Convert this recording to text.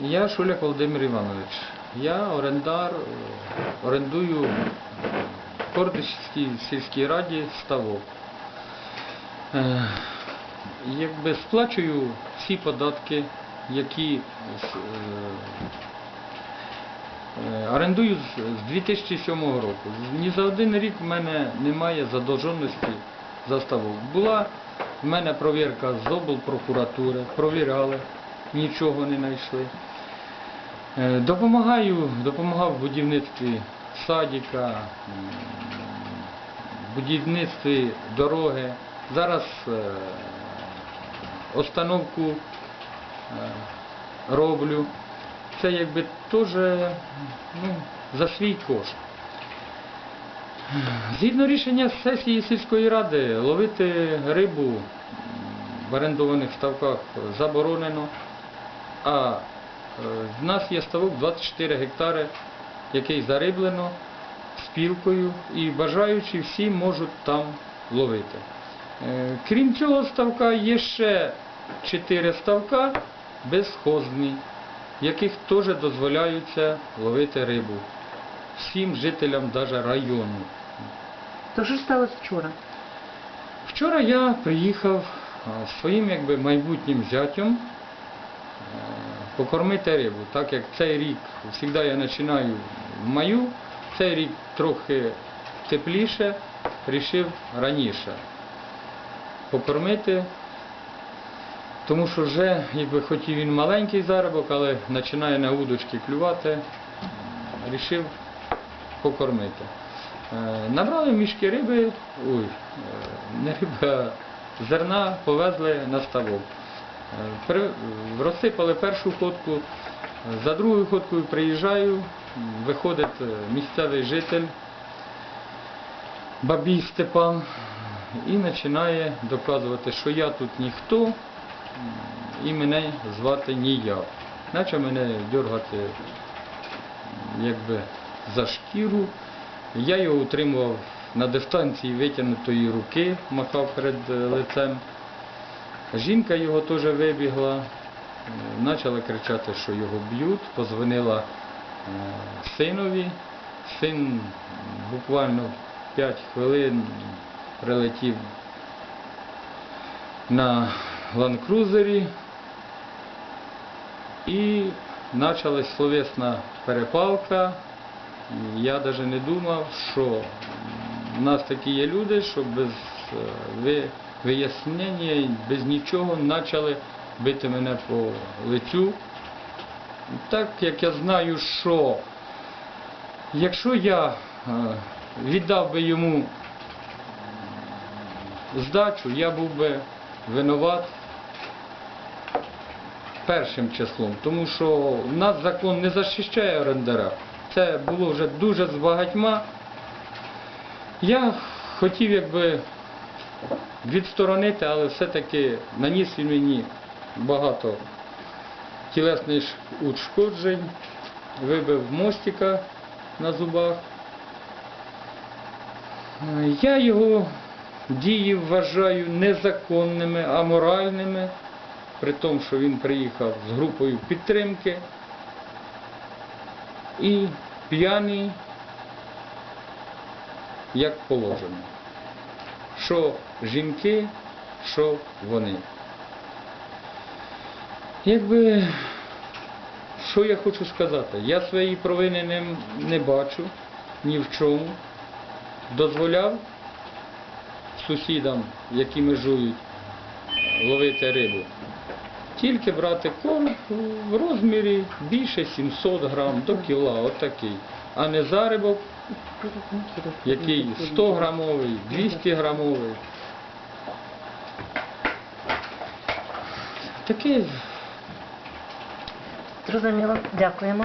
Я Шуляк Володимир Іванович. Я орендар, е, орендую в Кордичівській сільській раді ставок. Е, Якби сплачую всі податки, які е, орендую з 2007 року. Ні за один рік в мене немає задовженості за ставок. Була в мене провірка з облпрокуратури, провіряли, нічого не знайшли. Е, Допомагаю, допомагав в будівництві садика, будівництві дороги. Зараз е, остановку е, роблю. Це якби теж ну, за свій кошт. Згідно рішення сесії сільської ради, ловити рибу в орендованих ставках заборонено, а е, в нас є ставок 24 гектари, який зариблено спілкою, і бажаючі всі можуть там ловити. Е, Крім цього ставка є ще 4 ставка безхозні, яких теж дозволяється ловити рибу всім жителям даже району. То що сталося вчора? Вчора я приїхав зі своїм якби, майбутнім зятем е, покормити рибу. Так як цей рік завжди я починаю в маю, цей рік трохи тепліше, вирішив раніше покормити. Тому що вже, якби хоч і він маленький заробок, але починає на удочки клювати, вирішив покормити. Е, Набрали мішки риби, ой, е, не риба, зерна повезли на ставок. Розсипали першу ходку, за другою ходкою приїжджаю, виходить е, місцевий житель Бабій Степан і починає доказувати, що я тут ніхто і мене звати ніяк. Почав мене дергати якби за шкіру. Я його утримував на дистанції витягнутої руки, махав перед е, лицем. Жінка його теж вибігла, е, почала кричати, що його б'ють, позвонила е, синові. Син буквально 5 хвилин прилетів на ланкрузері і почалась словесна перепалка. Я навіть не думав, що в нас такі є люди, що без е, ви- вияснення, без нічого почали бити мене по лицю. Так як я знаю, що якщо я е, віддав би йому здачу, я був би винуват першим числом, тому що нас закон не захищає орендера. Це було вже дуже з багатьма. Я хотів якби відсторонити, але все-таки наніс він мені багато тілесних ушкоджень, вибив мостика на зубах. Я його дії вважаю незаконними, аморальними, при тому, що він приїхав з групою підтримки і п'яний, як положено. Що жінки, що вони. Якби, що я хочу сказати? Я своєї провини не, не бачу ні в чому. Дозволяв сусідам, які межують, ловити рибу. Тільки брати корм в розмірі більше 700 грам до кіла, отакий. А не зарибок, який 100 грамовий, 200 грамовий. Такий. Зрозуміло. Дякуємо.